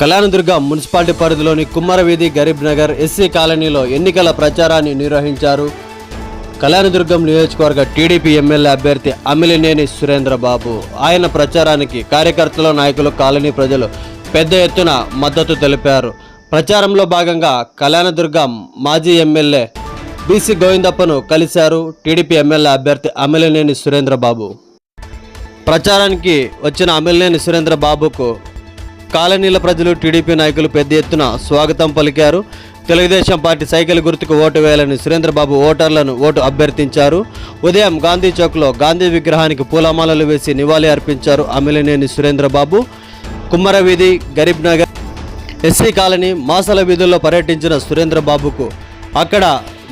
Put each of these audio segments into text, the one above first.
Kalyandurg municipality పరిధిలోని Kummaraveedhi Garib Nagar SC కాలనీలో ఎన్నికల ప్రచారాన్ని నిర్వహించారు కళ్యాణదుర్గం నియోజకవర్గ టీడీపీ ఎమ్మెల్యే అభ్యర్థి అమిలినేని సురేంద్రబాబు. ఆయన ప్రచారానికి కార్యకర్తలు నాయకులు కాలనీ ప్రజలు పెద్ద ఎత్తున మద్దతు తెలిపారు. ప్రచారంలో భాగంగా కళ్యాణదుర్గం మాజీ ఎమ్మెల్యే బీసీ గోవిందప్పను కలిశారు టీడీపీ ఎమ్మెల్యే అభ్యర్థి అమిలినేని సురేంద్రబాబు. ప్రచారానికి వచ్చిన అమిలినేని సురేంద్రబాబుకు కాలనీల ప్రజలు టీడీపీ నాయకులు పెద్ద ఎత్తున స్వాగతం పలికారు. తెలుగుదేశం పార్టీ సైకిల్ గుర్తుకు ఓటు వేయాలని సురేంద్రబాబు ఓటర్లను ఓటు అభ్యర్థించారు. ఉదయం గాంధీ చౌక్లో గాంధీ విగ్రహానికి పూలమాలలు వేసి నివాళి అర్పించారు అమిలినేని సురేంద్రబాబు. కుమ్మరవీధి గరీబ్ నగర్ ఎస్సీ కాలనీ మాసల వీధుల్లో పర్యటించిన సురేంద్రబాబుకు అక్కడ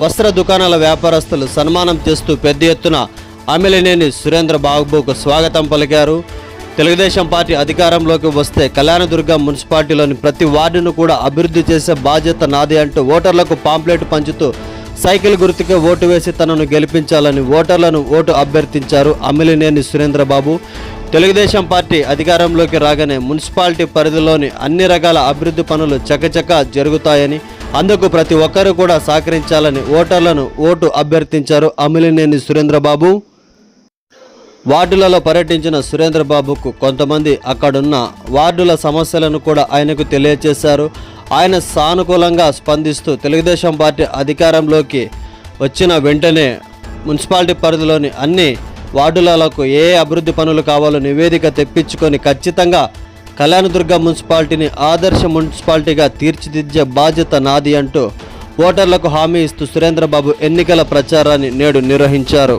వస్త్ర దుకాణాల వ్యాపారస్తులు సన్మానం చేస్తూ పెద్ద ఎత్తున అమిలినేని సురేంద్రబాబుకు స్వాగతం పలికారు. తెలుగుదేశం పార్టీ అధికారంలోకి వస్తే కళ్యాణదుర్గం మున్సిపాలిటీలోని ప్రతి వార్డును కూడా అభివృద్ధి చేసే బాధ్యత నాది అంటూ ఓటర్లకు పాంప్లెట్ పంచుతూ సైకిల్ గుర్తుకే ఓటు వేసి తనను గెలిపించాలని ఓటర్లను ఓటు అభ్యర్థించారు అమిలినేని సురేంద్రబాబు. తెలుగుదేశం పార్టీ అధికారంలోకి రాగానే మున్సిపాలిటీ పరిధిలోని అన్ని రకాల అభివృద్ధి పనులు చకచక జరుగుతాయని అందుకు ప్రతి ఒక్కరూ కూడా సహకరించాలని ఓటర్లను ఓటు అభ్యర్థించారు అమిలినేని సురేంద్రబాబు. వార్డులలో పర్యటించిన సురేంద్రబాబుకు కొంతమంది అక్కడున్న వార్డుల సమస్యలను కూడా ఆయనకు తెలియజేశారు ఆయన సానుకూలంగా స్పందిస్తూ తెలుగుదేశం పార్టీ అధికారంలోకి వచ్చిన వెంటనే మున్సిపాలిటీ పరిధిలోని అన్ని వార్డులకు ఏ అభివృద్ధి పనులు కావాలో నివేదిక తెప్పించుకొని ఖచ్చితంగా కళ్యాణదుర్గ మున్సిపాలిటీని ఆదర్శ మున్సిపాలిటీగా తీర్చిదిద్దే బాధ్యత నాది అంటూ ఓటర్లకు హామీ ఇస్తూ సురేంద్రబాబు ఎన్నికల ప్రచారాన్ని నేడు నిర్వహించారు.